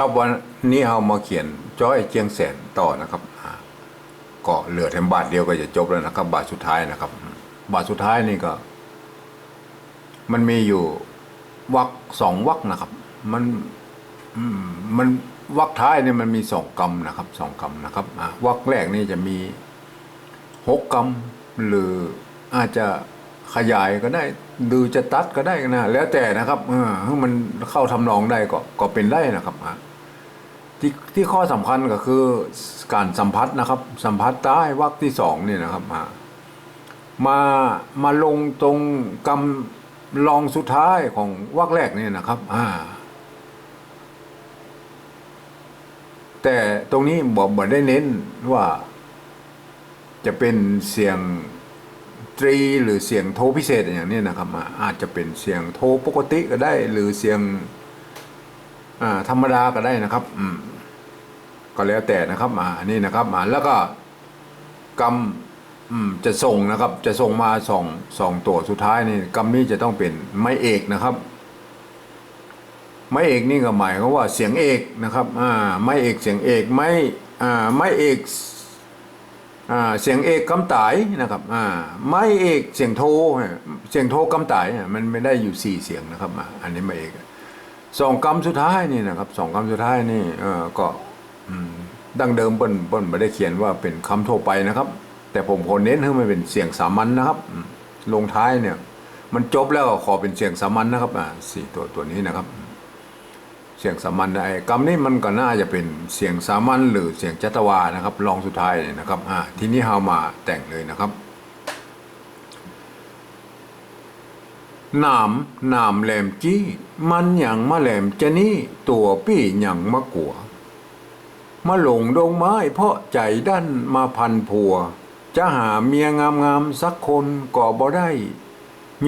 ครับวันนี้เรามาเขียนจ้อยเจียงแสนต่อนะครับก็เหลือแค่บาทเดียวก็จะจบแล้วนะครับ บาทสุดท้ายนะครับ บาทสุดท้ายนี่ก็ มันมีอยู่วักสองวักนะครับ มันมันวักท้ายเนี่ยมันมีสองกรรมนะครับสองกรรมนะครับวักแรกนี่จะมีหกกรรมหรืออาจจะขยายก็ได้หรือจะตัดก็ได้นะแล้วแต่นะครับเออมันเข้าทำนองได้ก็ก็เป็นได้นะครับอะ ที่ที่ข้อสำคัญก็คือการสัมผัสนะครับ สัมผัสใต้วักที่สองเนี่ยนะครับอะมามาลงตรงกำลองสุดท้ายของวรรคแรกเนี่ยนะครับอ่าแต่ตรงนี้บอกบอกได้เน้นว่า จะเป็นเสียงตรีหรือเสียงโทพิเศษอย่างนี้นะครับ อาจจะเป็นเสียงโทปกติก็ได้ หรือเสียงธรรมดาก็ได้นะครับ อืม ก็แล้วแต่นะครับอ่าอันนี้นะครับอ่าแล้วก็กำอืมจะส่งนะครับ จะส่งมาสองสองตัวสุดท้ายนี่กำนี้จะต้องเป็นไม้เอกนะครับ ไม้เอกนี่ก็หมายความว่าเสียงเอกนะครับอ่าไม้เอกเสียงเอกไม้อ่าไม้เอกอ่าเสียงเอกกำตายนะครับอ่าไม้เอกเสียงโทเสียงโทกำตายอ่มันไม่ได้อยู่สี่เสียงนะครับอ่าอันนี้ไม้เอกสองกำสุดท้ายนี่นะครับสองกำสุดท้ายนี่เออก็ ดั้งเดิมเปิ้นเปิ้นไม่ได้เขียนว่าเป็นคำทั่วไปนะครับ แต่ผมขอเน้นให้มันเป็นเสียงสามัญนะครับ ลงท้ายเนี่ย มันจบแล้วขอเป็นเสียงสามัญนะครับอ่าสี่ตัวตัวนี้นะครับ เสียงสามัญไอ้กำนี้มันก็น่าจะเป็นเสียงสามัญหรือเสียงจัตวานะครับลองสุดท้ายเนี่ยนะครับอ่าทีนี้เฮามาแต่งเลยนะครับหนามหนามแหลมจี้ มันอย่างมาแหลมจะนี่ ตัวปี้อย่างมะกัว มาหลงดงไม้เพราะใจดันมาพันผัว จะหาเมียงามๆสักคนก็บ่ได้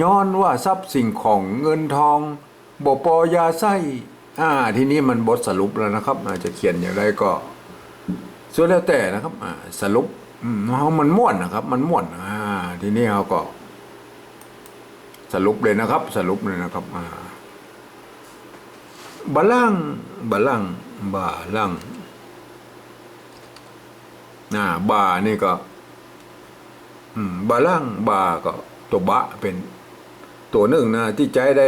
ย้อนว่าทรัพย์สิ่งของเงินทองบ่ปอยาไส้อ่าทีนี้มันบทสรุปแล้วนะครับอาจจะเขียนอย่างไรก็ส่วนแล้วแต่นะครับอ่าสรุปอืมเฮามันม่วนนะครับ มันม่วนอ่าทีนี้เราก็ สรุปเลยนะครับ สรุปเลยนะครับอ่าบาลังบาลังบาลัง อ่าบานี่ก็ อืม บาล่างบาก็ ตัวบะเป็นตัวหนึ่งนะที่ใจได้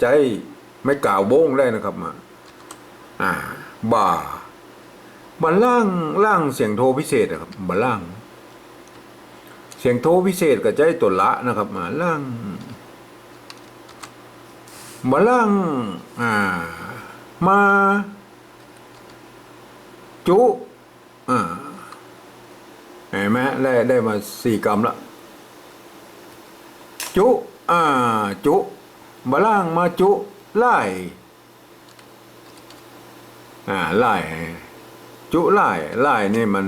ใจไม่กล่าวโบ้งได้นะครับมาอ่า บาบาล่างล่างเสียงโทพิเศษนะครับบาล่าง เสียงโทพิเศษกับใจตัวละนะครับมาล่างบาล่างอ่า มา จุอ่า ไหมได้ได้มาสี่กรัมละ จุ อ่า จุบาล่างมาจุ ไล่ อ่า ไล่ จุไล่ ไล่นี่มัน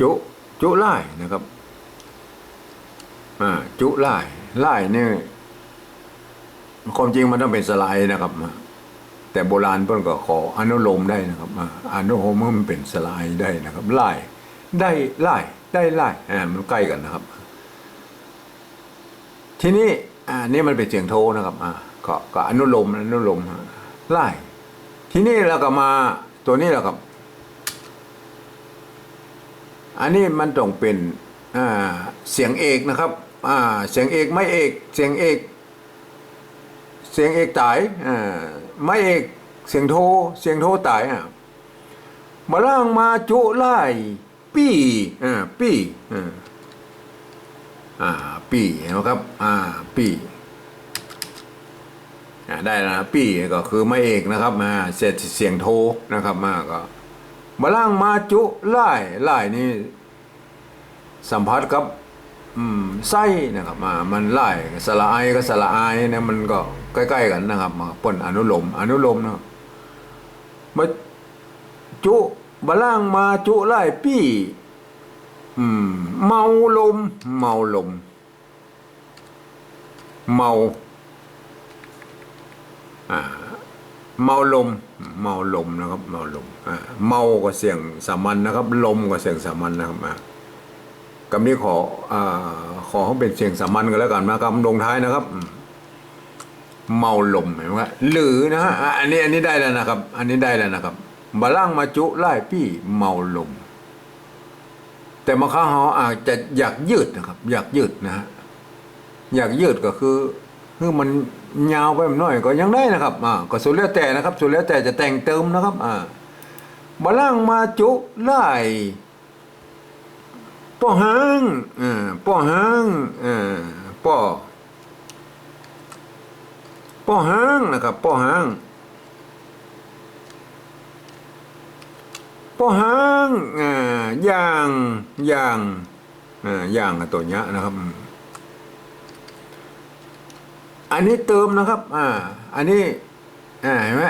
จุ จุไล่นะครับ อ่า จุไล่ไล่เนี่ย ความจริงมันต้องเป็นสไลด์นะครับ แต่โบราณเพิ่นก็ขออนุโลมได้นะครับอนุโลมมันเป็นสไลด์ได้นะครับไล่ได้ไล่ได้ไล่อ่ามันใกล้กันนะครับ ทีนี้อ่านี่มันเป็นเสียงโทนะครับอ่าก็ก็อนุโลมอนุโลมไล่ทีนี้เราก็มาตัวนี้แหละครับ อันนี้มันต้องเป็นเสียงเอกนะครับเสียงเอกไม่เอก เสียงเอก เสียงเอกตายอ่าไม่เอกเสียงโทเสียงโทตายอะมาล่างมาจุไล่ปี้อ่าปี้อ่าอ่าปี้เห็นไหมครับอ่าปี้อ่าได้แล้วนะปี้ก็คือไม่เอกนะครับอ่าเสร็จเสียงโทนะครับมาก็มาล่างมาจุไล่ไล่นี่สัมผัสกับอืมไส้นะครับมามันไล่สละไอก็สละไอเนี่ยมันก็ ใกล้ ๆ กันนะครับมาปนอนุโลมอนุโลมนะครับมาจุบาล่างมาจุไล่ปี้อืม เมาลม เมาลม เมาอ่าเมาลม เมาลมนะครับ เมาลมอ่าเมาก็เสียงสามัญนะครับ ลมก็เสียงสามัญนะครับอ่ากำนี้ขออ่าขอให้เป็นเสียงสามัญกันแล้วกันนะครับลงท้ายนะครับ เมาลมเห็นไหมหรือนะฮะอะอันนี้อันนี้ได้แล้วนะครับ อันนี้ได้แล้วนะครับบาล่างมาจุไล่พี่เมาลม แต่มาข้าหออาจจะอยากยืดนะครับ อยากยืดนะฮะอยากยืดก็คือคือมันยาวไปหน่อยก็ยังได้นะครับอ่าก็สุดแล้วแต่นะครับ สุดแล้วแต่จะแต่งเติมนะครับอ่าบาล่างมาจุไล่ป้อหางอ่าป้อหางอ่าป้อ ป้อหางนะครับป้อหางป้อหางอ่าอย่างอย่างอ่าอย่างกับตัวเนี้ยนะครับ อันนี้เติมนะครับอ่าอันนี้อ่าเห็นไหม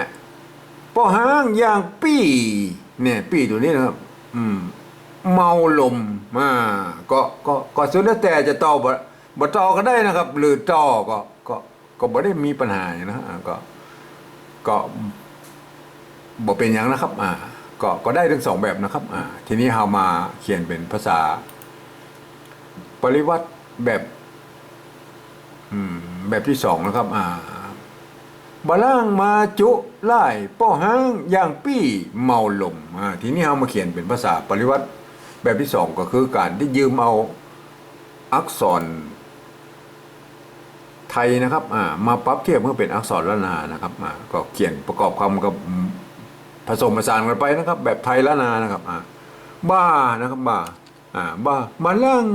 ป้อหางอย่างปี้เนี่ยปี้ตัวนี้นะครับ อืมเมาลมอ่าก็ก็ก็สุดแล้วแต่จะต่อบ่บ่ต่อก็ได้นะครับ หรือต่อก็ ก็บ่ได้มีปัญหาอย่างนะฮะก็ก็บ่เป็นอย่างนะครับ อ่า ก็ก็ได้ทั้งสองแบบนะครับ อ่า ทีนี้เรามาเขียนเป็นภาษา ปริวัติแบบอืมแบบที่สองนะครับ อ่าบาล่างมาจุไล่ป้อหางย่างปี้เมาลมอ่าทีนี้เรามาเขียนเป็นภาษาปริวัติแบบที่สองก็คือการที่ยืมเอาอักษร ไทยนะครับมาปรับเทียบเพื่อเป็นอักษรละนานะครับก็เขียนประกอบคำกับผสมผสานกันไปนะครับ แบบไทยละนานะครับบ้านะครับบ้าบ้ามาล่าง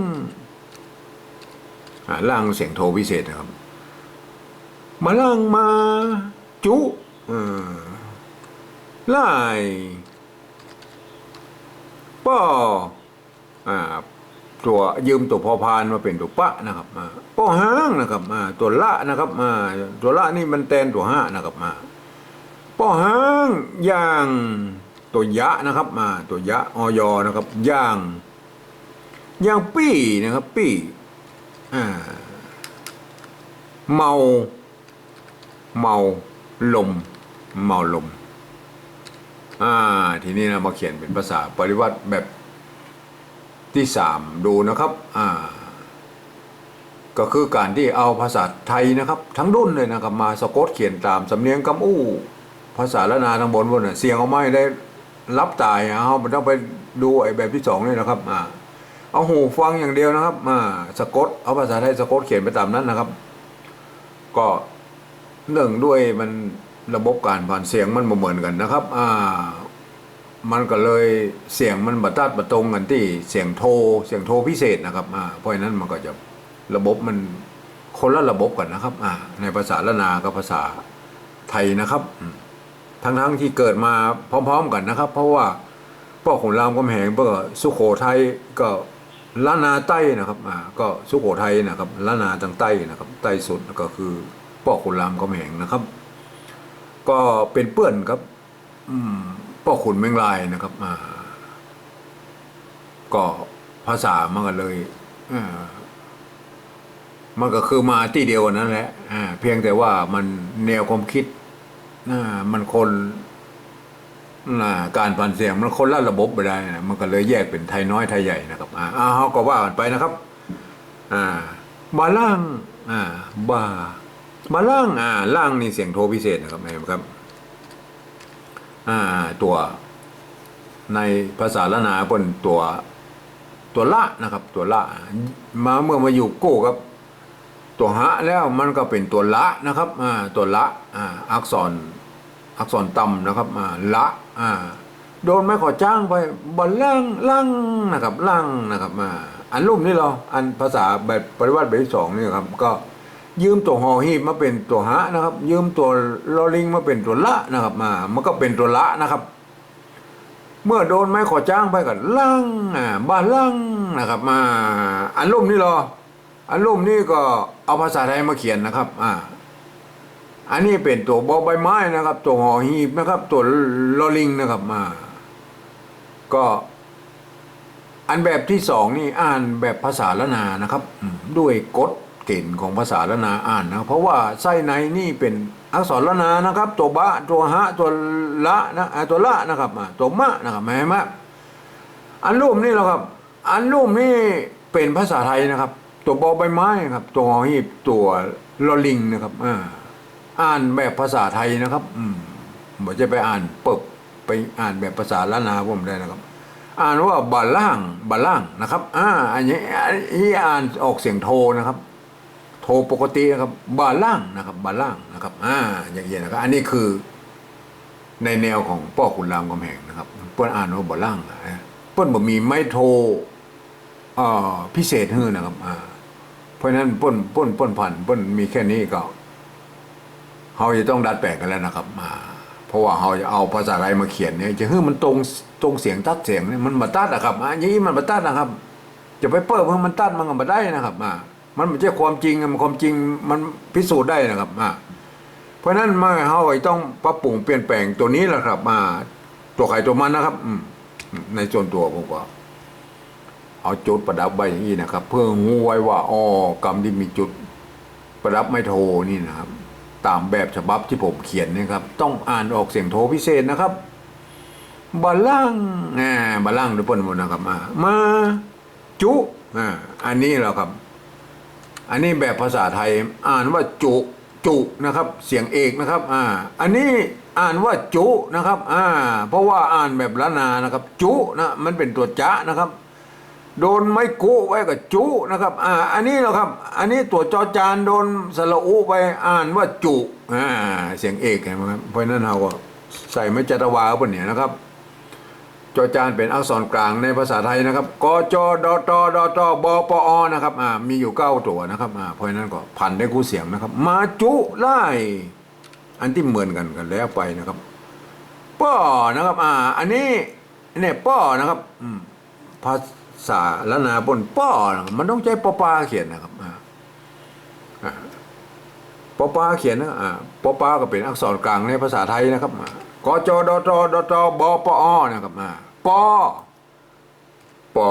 ล่างเสียงโทพิเศษนะครับ มาล่างมาจุไล่ป้ออ่า ตัวยืมตัวพอพานมาเป็นตัวปะนะครับมาป้อห้างนะครับมาตัวละนะครับมาตัวละนี่มันแทนตัวห้านะครับมาป้อห้างย่างตัวยะนะครับมาตัวยะออยนะครับย่างย่างปี้นะครับปี้อ่าเมาเมาลมเมาลมอ่าทีนี้นะมาเขียนเป็นภาษาปริวัติแบบ ที่สามดูนะครับอ่าก็คือการที่เอาภาษาไทยนะครับ ทั้งรุ่นเลยนะครับมาสะกดเขียนตามสำเนียงกำอู้ ภาษาละนาทั้งบนบนเสียงเอาไม่ได้รับตายเอาต้องไปดูไอ้แบบที่สองนี่นะครับอ่าเอาหูฟังอย่างเดียวนะครับอ่าสะกดเอาภาษาไทยสะกดเขียนไปตามนั้นนะครับ ก็เนื่งด้วยมันระบบการผ่านเสียงมันบ่เหมือนกันนะครับอ่า มันก็เลยเสียงมันบัตัดบัตรงกันที่เสียงโทรเสียงโทรพิเศษนะครับอ่าเพราะฉะนั้นมันก็จะระบบมันคนละระบบกันนะครับอ่าในภาษาละนากับภาษาไทยนะครับอืมทั้งๆที่เกิดมาพร้อม ๆ กันนะครับ เพราะว่าพ่อขุนรามคำแหงเพื่อสุโขทัยก็ล้านนาใต้นะครับอ่าก็สุโขทัยนะครับล้านนาทางใต้นะครับ ใต้สุดก็คือพ่อขุนรามคำแหงนะครับ ก็เป็นเปื้อนครับ อืม พ่อขุนเมงลายนะครับอ่าก็ภาษามันก็เลยมันก็คือมาที่เดียวนั่นแหละเพียงแต่ว่ามันแนวความคิดมันคนการผ่านเสียงมันคนละระบบไปได้นะมันก็เลยแยกเป็นไทยน้อยไทยใหญ่นะครับอ่าอ่าเขาก็ว่ากันไปนะครับ อ่าบาล่าง อ่าบาบาล่างอ่าล่างนี่เสียงโทพิเศษนะครับเห็นไหมครับ ตัวในภาษาละนาเป็นตัวตัวละนะครับ ตัวละมาเมื่อมาอยู่กู้กับตัวหะแล้วมันก็เป็นตัวละนะครับตัวละอักษรอักษรต่ำนะครับละโดนไม่ขอจ้างไปบอลล่างล่างนะครับล่างนะครับอันรูปนี้เรออันภาษาแบบปริวัติแบบที่สองนี่ครับก็ ยืมตัวหอหีบมาเป็นตัวหะนะครับ ยืมตัวลอลิงมาเป็นตัวละนะครับมามันก็เป็นตัวละนะครับ เมื่อโดนไม้ขอจ้างไปกับล่งอ่าบ้านล่งนะครับมาอันรูปนี้เหรออันรูปนี้ก็เอาภาษาไทยมาเขียนนะครับอ่าอันนี้เป็นตัวบอใบไม้นะครับ ตัวหอหีบนะครับ ตัวลอลิงนะครับมา ก็อันแบบที่สองนี่อ่านแบบภาษาละนานะครับ ด้วยกฎ เกณฑ์ของภาษาละนาอ่านนะเพราะว่าไส้ในนี่เป็นอักษรละนานะครับ ตัวบะตัวหะตัวละนะตัวละนะครับตัวมะนะครับแม่มะอันรูปนี่แหละครับ อันรูปนี่เป็นภาษาไทยนะครับ ตัวบอใบไม้ครับ ตัวหีบตัวลอลิงนะครับอ่านแบบภาษาไทยนะครับ อืมบ่จะไปอ่านเปิบไปอ่านแบบภาษาล้านาผมได้นะครับ อ่านว่าบาล่างบาล่างนะครับ อ่าอันนี้อันนี้อ่านออกเสียงโทนะครับ โทปกตินะครับบาล่างนะครับบาล่างนะครับอ่าอย่างเงี้ยนะครับอันนี้คือในแนวของป้อขุนรามคำแหงนะครับเปิ้นอ่านว่าบาล่างนะเปิ้นบ่มีไม้โทเอ่อพิเศษฮื้อนะครับอ่าเพราะฉะนั้นเปิ้นเปิ้นเปิ้นพันเปิ้นมีแค่นี้ก็เฮาจะต้องดัดแปลงกันแล้วนะครับอ่าเพราะว่าเฮาจะเอาภาษาไทยมาเขียนเนี่ยจะให้มันตรงตรงเสียงตัดเสียงเนี่ยมันมาตัดนะครับอะอย่างนี้มันมาตัดนะครับ จะไปเปิดให้มันตัดมันก็มาได้นะครับอ่า มันไม่ใช่ความจริงมันความจริงมันพิสูจน์ได้นะครับอ่าเพราะฉะนั้นมาเฮาก็ต้องปรับปรุงเปลี่ยนแปลงตัวนี้แหละครับมาตัวใครตัวมันนะครับ อืมในส่วนตัวผมก็เอาจุดประดับไว้อย่างนี้นะครับ เพื่อหูไว้ว่าอ๋อกรรมที่มีจุดประดับไม่โทนี่นะครับ ตามแบบฉบับที่ผมเขียนนะครับ ต้องอ่านออกเสียงโทพิเศษนะครับบาล่างอ่าบาล่างด้วยเปิ้นหมดนะครับมา มาจุอ่าอันนี้แหละครับ อันนี้แบบภาษาไทยอ่านว่าจุจุนะครับ เสียงเอกนะครับอ่าอันนี้อ่านว่าจุนะครับอ่าเพราะว่าอ่านแบบละนานะครับ จุนะมันเป็นตัวจะนะครับ โดนไม้กุไว้กับจุนะครับอ่าอันนี้แหละครับ อันนี้ตัวจอจานโดนสระอุไปอ่านว่าจุอ่าเสียงเอกเห็นไหมครับเพราะนั้นเราก็ใส่ไม่จัตวาบนเนี่ยนะครับ จอจานเป็นอักษรกลางในภาษาไทยนะครับกจดตดตบปอนะครับอ่ามีอยู่เก้าตัวนะครับอ่าเพราะนั้นก็พันได้คู่เสียงนะครับ มาจุไล่อันที่เหมือนกันกันแล้วไปนะครับป้อนะครับอ่าอันนี้เนี่ยป้อนะครับอืมภาษาละนาบนป้อนะมันต้องใช้ปอปาเขียนนะครับอ่าปอปาเขียนนะอ่าปอปาก็เป็นอักษรกลางในภาษาไทยนะครับอ่า กจดตดตบปอนะครับอ่าปอปอ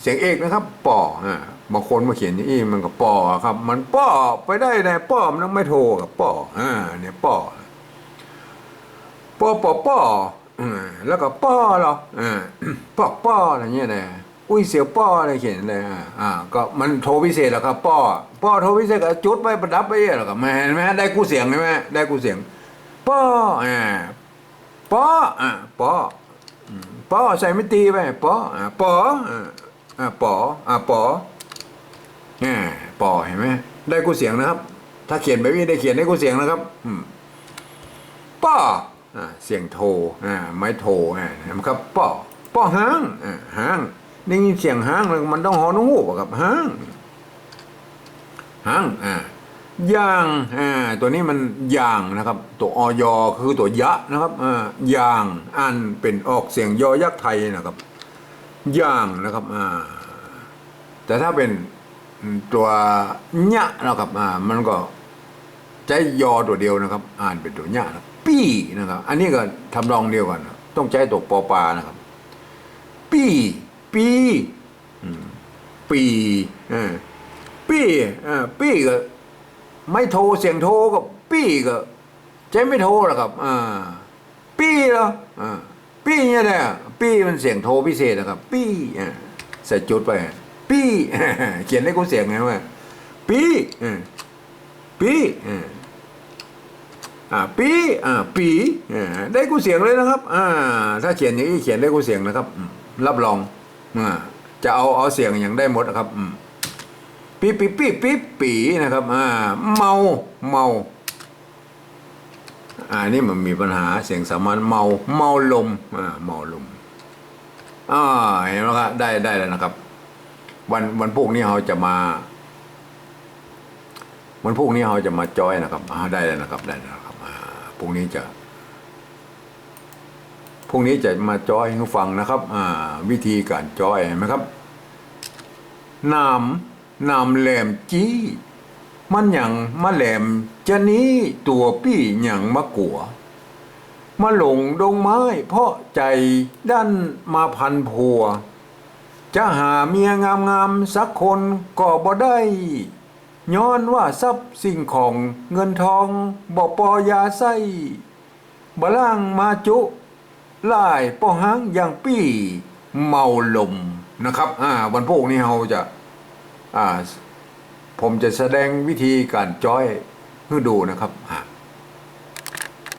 เสียงเอกนะครับปออ่าบางคนมาเขียนนี้มันก็ปอครับ มันปอไปได้ไงปอมันไม่โทรกับปออ่าเนี่ยปอปอปอปออืมแล้วก็ป้อเหรออ่าปอกป้ออะไรเงี้ยเลยอุ้ยเสียวป้ออะไรเขียนเลยอ่าอ่าก็มันโทรพิเศษแล้วครับป้อป้อโทรพิเศษก็จุดไว้ประดับไว้แล้วก็แม่เห็นไหมได้กู้เสียงใช่ไหมได้กู้เสียง ป้ออ่าป้ออ่าป้อป้อใส่ไม่ตีไปป้ออ่าป้ออ่าอ่าป้ออ่าป้ออ่าป้อเห็นไหมได้กู้เสียงนะครับ ถ้าเขียนแบบนี้ได้เขียนได้กู้เสียงนะครับอืมป้ออ่าเสียงโทอ่าไม้โทอ่าเห็นไหมครับ ป้อป้อห้างอ่าห้างได้ยินเสียงห้างมันต้องหอนหูปะครับห้างห้างอ่า ย่างอ่าตัวนี้มันย่างนะครับ ตัวออยคือตัวยะนะครับอ่าย่างอ่านเป็นออกเสียงยอยักษ์ไทยนะครับย่างนะครับอ่าแต่ถ้าเป็นตัวญะนะครับอ่ามันก็ใช้ยอตัวเดียวนะครับ อ่านเป็นตัวหญ้านะปี้นะครับ อันนี้ก็ทำนองเดียวกันนะต้องใช้ตัวปอปานะครับ ปี้ปีปีเออปี้เออปี้ก็ ไม่โทรเสียงโทรก็ปี้ก็ใช้ไม่โทรหรอกครับอ่าปี้เหรออ่าปี้เนี่ยแหละปี้มันเสียงโทรพิเศษนะครับ ปี้อ่าใส่จุดไป ปี้เขียนให้กูเสียงไงว่าปี้อ่าปีอ่าอ่าปีอ่าปีอ่าได้กูเสียงเลยนะครับอ่าถ้าเขียนอย่างนี้เขียนได้กูเสียงนะครับ รับรองอ่าจะเอาเอาเสียงอย่างได้หมดนะครับอืม ปีปีปีปีปีนะครับอ่าเมาเมาอ่านี่มันมีปัญหาเสียงสามัญเมาเมาลมอ่าเมาลมอ่าเห็นไหมครับได้ได้แล้วนะครับ วันวันพวกนี้เราจะมาวันพรุ่งนี้เราจะมาจอยนะครับอ่าได้แล้วนะครับได้แล้วนะครับอ่าพรุ่งนี้จะพรุ่งนี้จะมาจอยให้ฟังนะครับ อ่า วิธีการจอยเห็นไหมครับนาม นามแหลมจี้ มันอย่างมาแหลมจะนี้ตัวปี้อย่างมะกัว มาหลงดงไม้เพราะใจด้านมาพันผัว จะหาเมียงามๆสักคนก็บ่ได้ย้อนว่าทรัพย์สิ่งของเงินทองบ่ปอยาไส้บล่างมาจุลายปอหางอย่างปี้ เมาลมนะครับ อ่า วันพรุ่งนี้เราจะ ผมจะแสดงวิธีการจ้อยให้ดูนะครับ